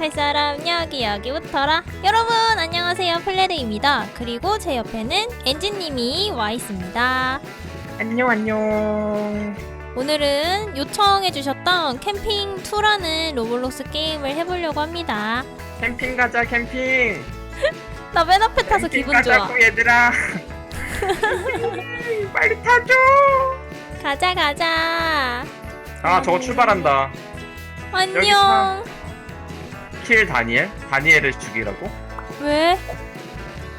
구독할 사람 여기 여기부터라 여러분 안녕하세요 플레드입니다 그리고 제 옆에는 엔진님이 와 있습니다 안녕 안녕. 오늘은 요청해주셨던 캠핑 2라는 로블록스 게임을 해보려고 합니다 캠핑 가자 캠핑. 나 맨 앞에 타서 캠핑 기분 좋아 가자고 얘들아. 빨리 타줘. 가자 가자 아 저거 출발한다. 안녕 킬 다니엘? 다니엘을 죽이라고? 왜?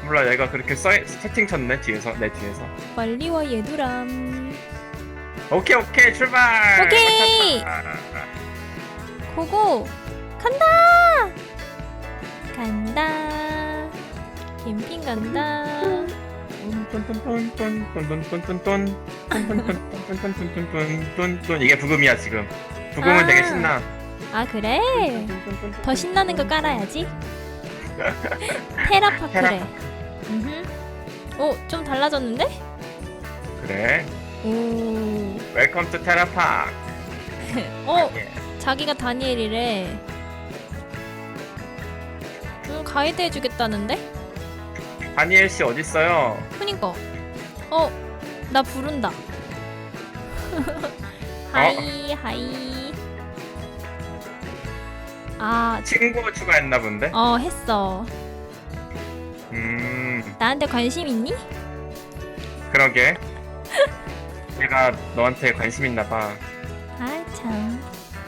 몰라 얘가 그렇게 써 채팅 쳤네 뒤에서 내 뒤에서. 빨리 와 얘들아 오케이 오케이 출발. 오케이. 아, 고고 간다 간다 캠핑 간다 뚠뚠뚠뚠뚠뚠뚠뚠뚠뚠뚠뚠뚠뚠뚠뚠뚠뚠 이게 부금이야 지금. 부금은 아. 되게 신나. 아 그래? 더 신나는 거 깔아야지 테라파크래. 오, 좀 달라졌는데? 그래. 오, 웰컴 투 테라파크. 어, 자기가 다니엘이래. 음, 가이드 해주겠다는데? 다니엘 씨 어디 있어요? 그니까. 어, 나 부른다. 하이, 하이. 아, 친구 추가했나 본데. 어, 했어. 음, 나한테 관심 있니? 그러게. 내가 너한테 관심 있나 봐. 아, 참.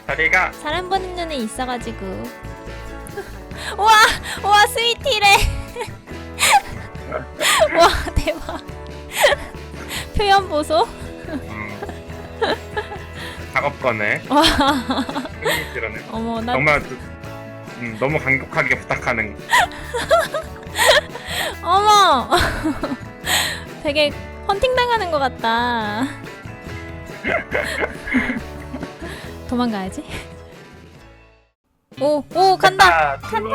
다리가 사람 보는 눈에 있어가지고. 와, 와, 스위티래. 와, 대박. 표현 보소. 음, 작업 거네. 와, 그러네. 어머, 나 정말 그- 음, 너무 간곡하게 부탁하는. 어머! 되게 헌팅 당하는 것 같다. 도망가야지. 오, 오, 간다! 간다.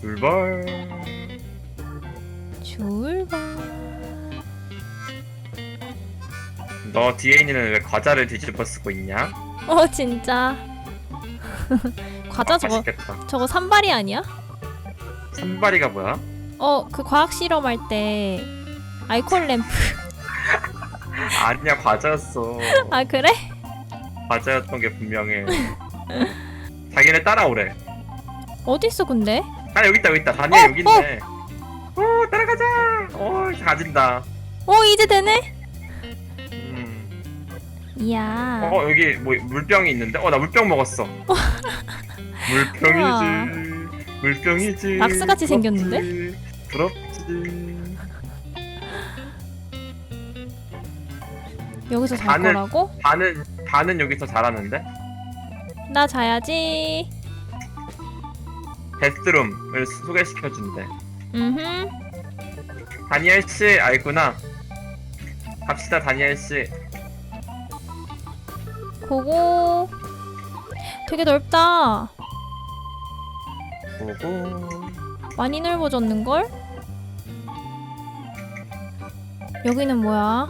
출발. 출발. 너 뒤에 있는 왜 과자를 뒤집어 쓰고 있냐? 어, 진짜. 과자 저거, 맛있겠다. 저거 산발이 아니야? 산발이가 뭐야? 어, 그 과학 실험할 때 아이콘 램프. 아니야 과자였어. 아, 그래? 과자였던 게 분명해. 자기네 따라오래. 어딨어, 근데? 아 여기 있다 여기 있다. 다니엘 어, 여기 있네. 오 따라가자. 오 가진다. 어, 이제 되네? 음. 이야. 어 여기 뭐 물병이 있는데? 어 나 물병 먹었어. 물병이지. 물병이지. 락스같이 생겼는데? 부럽지. 부럽지. 여기서 잘 나는- 거라고? 반은 반은 여기서 잘하는데? 나 자야지. 베스룸을 소개시켜 준대. 음흠. 다니엘 씨 알구나. 갑시다 다니엘 씨. 고고. 되게 넓다. 보고. 많이 넓어졌는걸? 여기는 뭐야?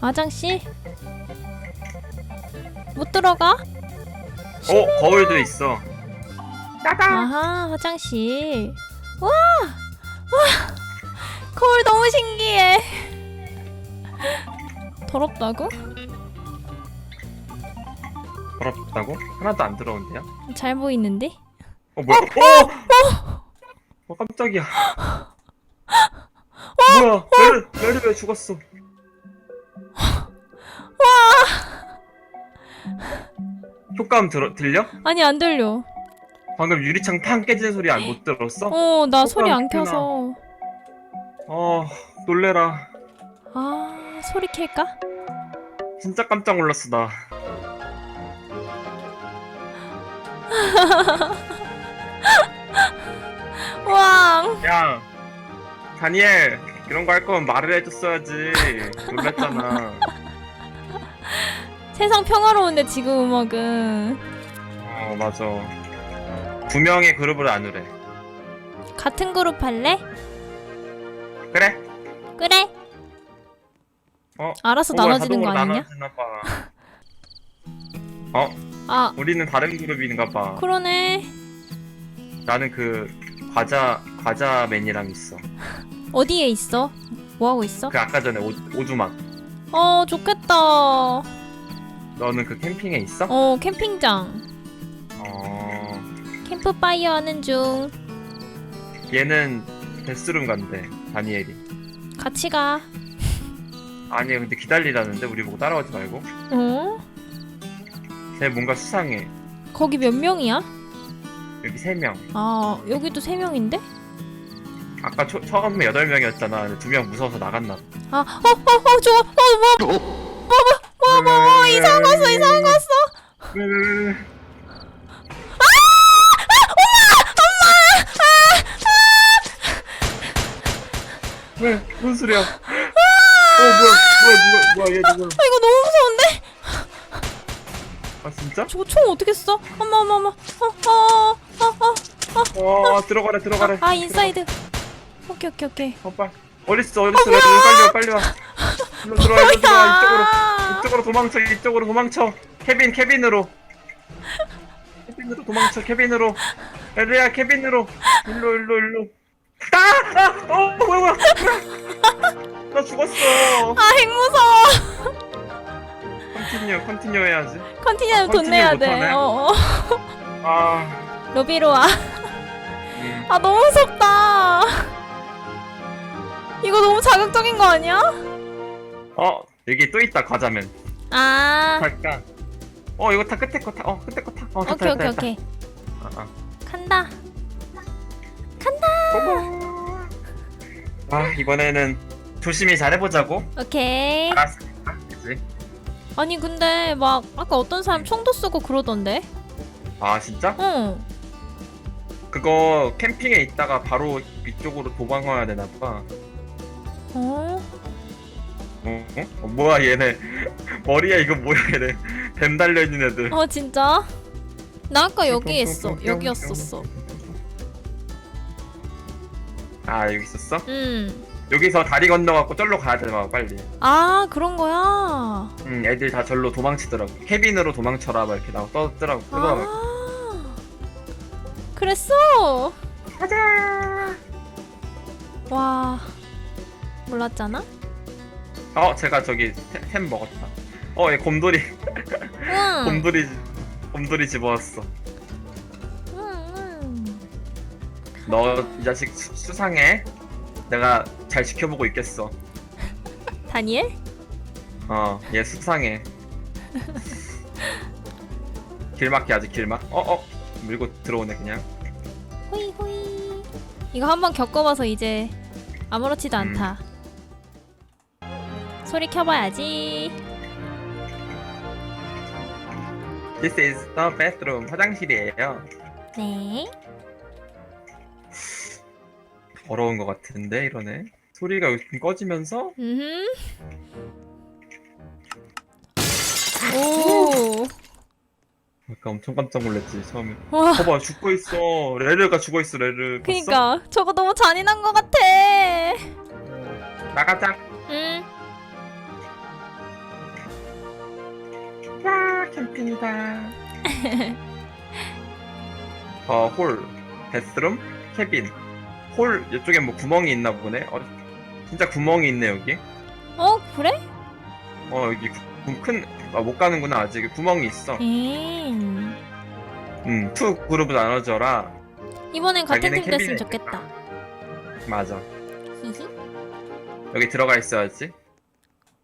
아장씨? 못 들어가? 어 거울도 있어. 따다. 아하, 화장실. 와! 와! 거울 너무 신기해. 더럽다고? 더럽다고? 하나도 안 더러운데요? 잘 보이는데? 어 뭐야? 어! 어 깜짝이야. 뭐야? 메르 메르 왜 죽었어? 효과음 들어 들려? 아니, 안 들려. 방금 유리창 팡 깨지는 소리 안 못 들었어? 어, 나 소리 안 켜서. 어 놀래라. 아, 소리 켤까? 진짜 깜짝 놀랐어 나. 왕! 야 다니엘 이런 거 할 거면 말을 해줬어야지. 놀랬잖아. 세상 평화로운데 지금 음악은 어 맞아. 두 명의 그룹을 나누래. 같은 그룹 할래? 그래? 그래. 어? 알아서 어, 뭐야, 나눠지는 거 자동으로 아니냐? 나눠지나 봐. 어? 아 우리는 다른 그룹인가 봐. 그러네. 나는 그 과자 과자맨이랑 있어. 어디에 있어? 뭐 하고 있어? 그 아까 전에 오, 오두막. 어 좋겠다. 어 너는 그 캠핑에 있어? 캠핑장. 어. 캠프파이어 하는 중. 얘는 베스룸 간대. 다니엘이. 같이 가. 아니 근데 기다리라는데 우리 보고 따라오지 말고. 어? 쟤 뭔가 수상해. 거기 몇 명이야? 여기 세 명. 아 여기도 세 명인데? 아까 초, 처음에 여덟 명이었잖아. 두 명 무서워서 나갔나 봐. 아, 어, 어, 어, 좋아. 어, 뭐, 뭐, 뭐, 뭐, 이상한 거 왔어, 이상한 거 왔어. 왜? 뭔 소리야? 어 뭐야 뭐야 누가 뭐야 얘 누구야? 아, 이거 너무 무서운데? 아 진짜? 저거 총 어떻게 써? 어머, 어머, 어머. 어, 어, 어, 어. 어 들어가래 들어가래. 아, 인사이드. 오케이, 오케이, 오케이. 어 빨리. 어딨어 어딨어 레드 빨리 와 빨리 와. 일로 들어와 일로 들어와 이쪽으로? 이쪽으로 도망쳐 이쪽으로 도망쳐. 케빈 케빈으로. 케빈으로 도망쳐 케빈으로. 레드야 케빈으로. 일로 일로 일로. 아! 아! 어 뭐야. 뭐야. 나 죽었어. 아, 핵 무서워. 컨티뉴 컨티뉴 해야지. 컨티뉴 돈 컨티뉴 내야 돼. 못하네. 어, 어. 아. 로비로 와. 음. 아, 너무 무섭다. 이거 너무 자극적인 거 아니야? 어 여기 또 있다 과자면. 아, 갈까? 어 이거 타 끝에 거 타. 어 끝에 거 타. 어 됐다, 오케이, 오케이, 됐다. 오케이. 아, 아. 간다. 고고. 아 이번에는 조심히 잘해보자고. 오케이. 알았으니까. 그지? 아니, 근데 막 아까 어떤 사람 총도 쓰고 그러던데? 아 진짜? 응. 그거 캠핑에 있다가 바로 이쪽으로 도망가야 되나 봐. 어? 어? 어? 어, 뭐야 얘네 머리에 이거 뭐야 얘네 뱀 달려 있는 애들. 어, 진짜? 나 아까 여기 있어. 여기였었어. 아 여기 있었어? 응. 여기서 다리 건너갖고 절로 가야 되나 봐 빨리. 아, 그런 거야? 응 애들 다 절로 도망치더라고. 케빈으로 도망쳐라 막 이렇게 나와 떠더라고. 뜨더라고. 아. 그랬어? 가자. 와. 몰랐잖아? 어 제가 저기 템, 템 먹었다. 어 얘 곰돌이 응. 곰돌이 곰돌이 집어왔어. 응, 응. 너 이 자식 수, 수상해. 내가 잘 지켜보고 있겠어. 다니엘? 어, 얘 수상해. 길막해 아직 길막. 어, 어, 밀고 들어오네 그냥. 호이 호이. 이거 한번 겪어봐서 이제 아무렇지도 음. 않다. 소리 켜봐야지. This is the bathroom. 화장실이에요. 네. 더러운 것 같은데 이러네. 소리가 요즘 꺼지면서 음. 오. 아까 엄청 깜짝 놀랐지 처음에. 와. 봐봐 죽고 있어. 레르가 죽어 있어 레르. 봤어? 그니까 저거 너무 잔인한 것 같아. 나가자. 응. 와 캠핑이다. 어, 홀, 베스룸, 캐빈. 홀 이쪽에 뭐 구멍이 있나 보네. 어, 진짜 구멍이 있네 여기. 어 그래? 어 여기 구- 큰, 아, 못 가는구나 아직 구멍이 있어. 음. 음, 투 그룹으로 나눠져라. 이번엔 같은 자기는 팀 됐으면 캐비넷. 좋겠다. 맞아. 히히. 여기 들어가 있어야지.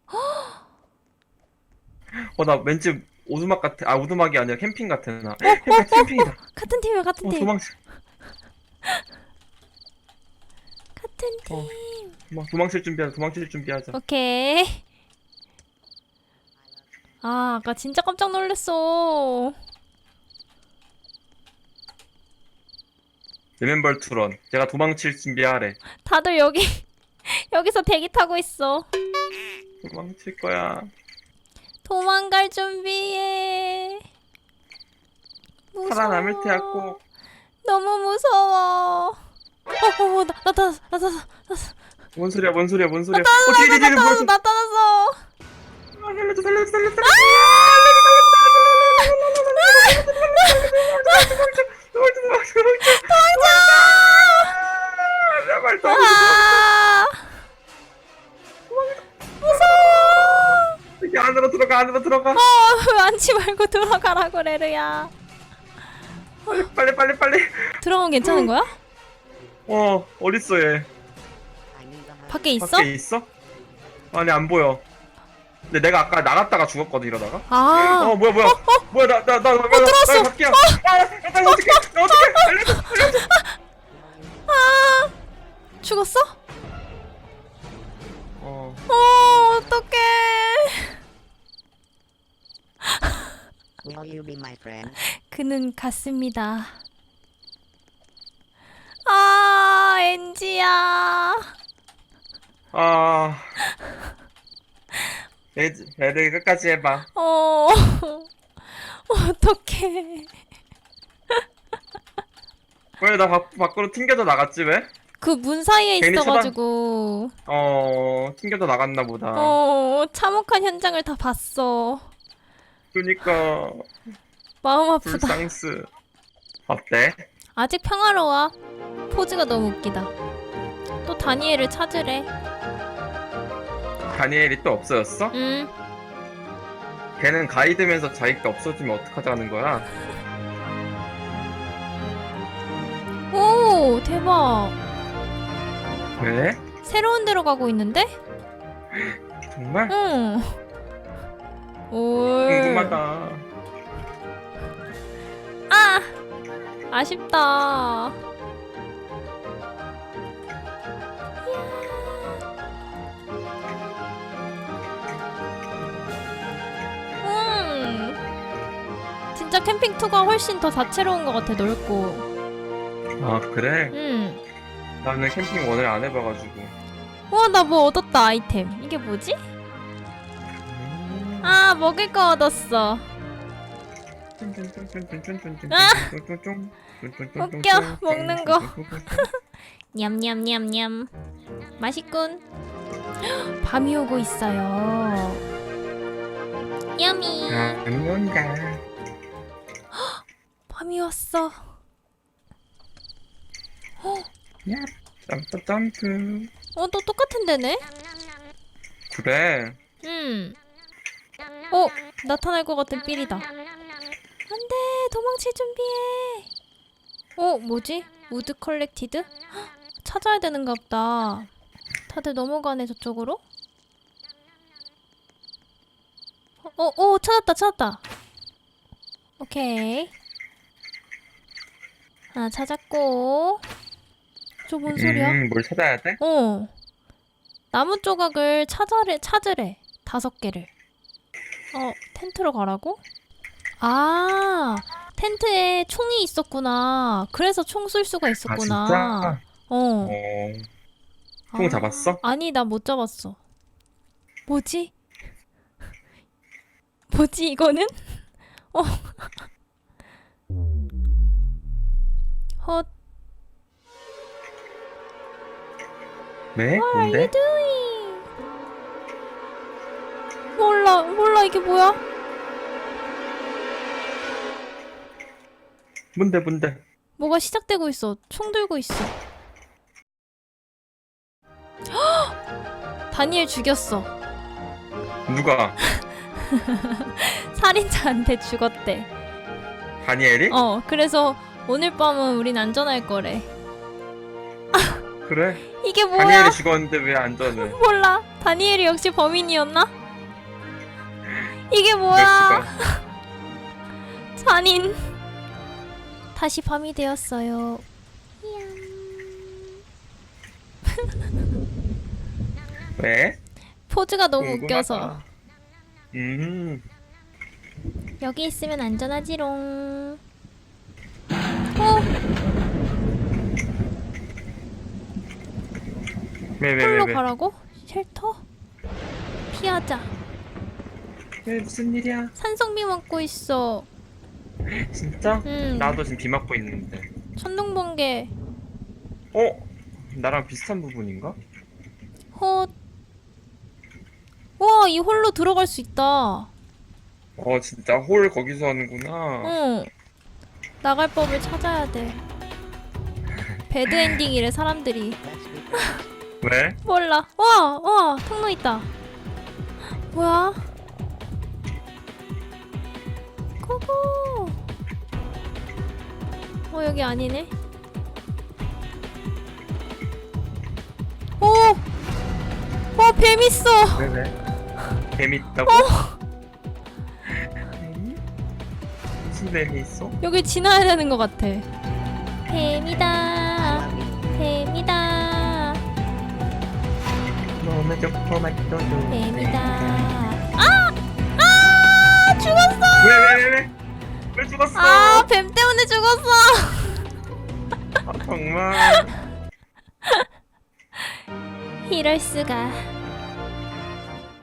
어, 나 왠지 오두막 같아. 아, 오두막이 아니라 캠핑 같아. 나. 캠핑, 캠핑이다. 같은 팀이야 같은 어, 팀. 도망쳐. 같은 팀. 어. 도망, 도망칠 준비하자. 도망칠 준비하자. 오케이. 아 아까 진짜 깜짝 놀랐어. 리멤벌 투런. 제가 도망칠 준비하래. 다들 여기 여기서 대기 타고 있어. 도망칠 거야. 도망갈 준비해. 무서워. 살아남을 테야 꼭. 너무 무서워. 어어어 나타났어 나타났어 뭔 소리야 뭔 소리야 뭔 소리야. 어 뒤에 뒤에 뒤에 나타났어 뭐야 나타났어. 살려줘 살려줘 살려줘 아! 안으로 들어가 안으로 들어가. 어, 앉지 말고 들어가라고 레르야. 빨리 빨리 빨리. 들어가면 괜찮은 거야? 어 어딨어 얘? 밖에 있어? 밖에 있어? 아니 안 보여. 근데 내가 아까 나갔다가 죽었거든 이러다가. 아, 어 뭐야 뭐야 뭐야 나나 나 나 들어왔어. 나 밖이야. 아, 나 어떻게 나 어떻게 알려줘 알려줘. 아, 죽었어? 어 어, 어떡해. Will you be my friend? 그는 갔습니다. 아, 엔지야. 아. 애들 애들 끝까지 해봐. 어, 어떡해. 왜 나 밖으로 튕겨져 나갔지 왜? 그 문 사이에 괜히 있어가지고, 어 튕겨져 나갔나 보다. 어, 참혹한 현장을 다 봤어. 그니까 마음 아프다. 불상스. 어때? 아직 평화로워. 포즈가 너무 웃기다. 또 다니엘을 찾으래. 다니엘이 또 없어졌어? 음, 걔는 가이드면서 자기가 없어지면 어떡하자는 거야? 오, 대박. 왜? 새로운 데로 가고 있는데? 정말? 응. 오. 궁금하다. 아쉽다. 음. 진짜 캠핑 투가 훨씬 더 다채로운 것 같아 넓고. 아 그래? 음. 나는 캠핑 오늘 안 해봐가지고. 와나 뭐 얻었다 아이템. 이게 뭐지? 음. 아 먹을 거 얻었어. 웃겨, 먹는 거. 냠냠냠냠. 맛있군. 밤이 오고 있어요. 야미. 안 온다. 밤이 왔어. 점프 점프. 어, 또 똑같은 데네? 그래. 음. 어, 나타날 것 같은 삘이다. 안 돼, 도망칠 준비해. 어, 뭐지? 우드 컬렉티드? 헉, 찾아야 되는가 보다. 다들 넘어가네, 저쪽으로? 어, 어, 어, 찾았다, 찾았다. 오케이. 하나 찾았고. 저 뭔 소리야? 음, 뭘 찾아야 돼? 어. 나무 조각을 찾아래, 찾으래. 다섯 개를. 어, 텐트로 가라고? 아, 텐트에 총이 있었구나. 그래서 총 쏠 수가 아 있었구나. 진짜? 어. 어. 총 아, 잡았어? 아니, 나 못 잡았어. 뭐지? 뭐지, 이거는? 어. 헛, 네? What are you 뭔데? doing? 몰라, 몰라, 이게 뭐야? 뭔데 뭔데? 뭐가 시작되고 있어. 총 들고 있어. 헉! 다니엘 죽였어. 누가? 살인자한테 죽었대. 다니엘이? 어, 그래서 오늘 밤은 우린 안전할 거래. 그래? 이게 뭐야? 다니엘이 죽었는데 왜 안전을? 몰라. 다니엘이 역시 범인이었나? 이게 뭐야? 잔인. 다시 밤이 되었어요. 왜? 포즈가 너무 궁금하다. 웃겨서. 음. 여기 있으면 안전하지롱. 어, 왜 왜 왜 홀로 왜? 가라고? 쉘터? 피하자. 왜 무슨 일이야? 산성비 맞고 있어. 진짜? 음. 나도 지금 비 맞고 있는데. 천둥 번개. 어? 나랑 비슷한 부분인가? 헛. 와, 이 홀로 들어갈 수 있다. 어 진짜 홀 거기서 하는구나. 응. 나갈 법을 찾아야 돼. 배드 엔딩이래 사람들이. 왜? 몰라. 와, 와, 통로 있다. 뭐야? 고고. 어 여기 아니네. 오. 어, 뱀 있어. 왜 왜? 재밌다고? 뱀이? 무슨 뱀이 있어? 여기 지나야 되는 것 같아. 뱀이다. 뱀이다. 너무 좋고 맛있어도 뱀이다. 아! 아! 죽었어! 왜왜 왜 왜? 왜 죽었어? 아, 뱀 때문에 죽었어. 아, 정말 이럴 수가.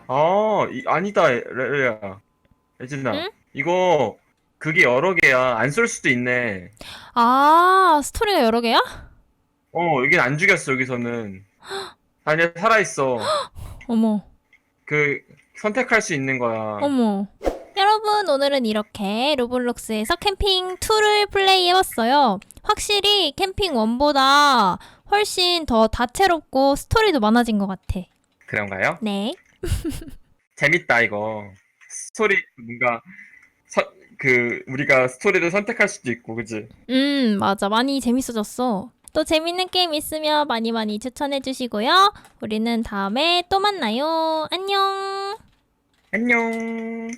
아 이, 아니다 레레야 예진아 응? 이거 그게 여러 개야 안 쏠 수도 있네 아, 스토리가 여러 개야? 어 여긴 안 죽였어 여기서는 아니 살아있어 어머. 그 선택할 수 있는 거야 어머. 여러분, 오늘은 이렇게 로블록스에서 캠핑 2를 플레이해봤어요. 확실히 캠핑 1보다 훨씬 더 다채롭고 스토리도 많아진 것 같아. 그런가요? 네. 재밌다 이거 스토리 뭔가 서, 그 우리가 스토리를 선택할 수도 있고 그지? 음, 맞아. 많이 재밌어졌어. 또 재밌는 게임 있으면 많이 많이 추천해 주시고요. 우리는 다음에 또 만나요. 안녕. 안녕